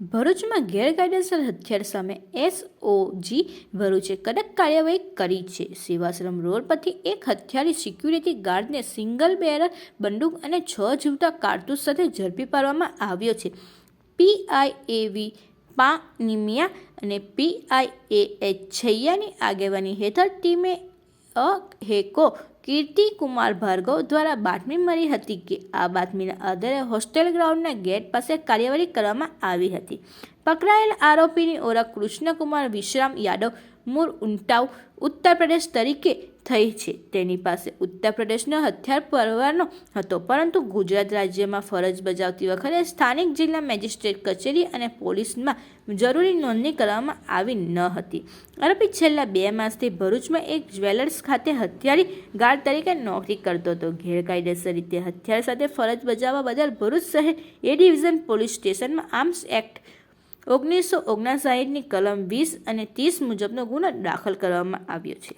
ભરૂચમાં ગેરકાયદેસર હથિયાર સામે એસઓજી ભરૂચે કડક કાર્યવાહી કરી છે. સેવાશ્રમ રોડ પરથી એક હથિયારી સિક્યુરિટી ગાર્ડને સિંગલ બેરલ બંદૂક અને છ જીવતા કારતૂસ સાથે ઝડપી પાડવામાં આવ્યો છે. પીઆઈએવી પાનિમિયા અને પીઆઈએએચ છૈયાની આગેવાની હેઠળ ટીમે અ હેકો કીર્તિ કુમાર ભાર્ગવ દ્વારા બાતમી મળી હતી કે આ બાતમીના આધારે હોસ્ટેલ ગ્રાઉન્ડના ગેટ પાસે કાર્યવાહી કરવામાં આવી હતી. પકડાયેલ આરોપીની ઓળખ કૃષ્ણકુમાર વિશ્રામ યાદવ મૂળ ઉંટાવ, ઉત્તર પ્રદેશ તરીકે થઈ છે. તેની પાસે ઉત્તર પ્રદેશનો હથિયાર પરવાનો હતો, પરંતુ ગુજરાત રાજ્યમાં ફરજ બજાવતી વખતે સ્થાનિક જિલ્લા મેજિસ્ટ્રેટ કચેરી અને પોલીસમાં જરૂરી નોંધણી કરવામાં આવી ન હતી. આરોપી છેલ્લા બે માસથી ભરૂચમાં એક જ્વેલર્સ ખાતે હથિયારી ગાર્ડ તરીકે નોકરી કરતો હતો. ગેરકાયદેસર રીતે હથિયાર સાથે ફરજ બજાવવા બદલ ભરૂચ શહેર એ ડિવિઝન પોલીસ સ્ટેશનમાં આર્મ્સ એક્ટ ઓગણીસો ઓગણસાઠની કલમ વીસ અને ત્રીસ મુજબનો ગુનો દાખલ કરવામાં આવ્યો છે.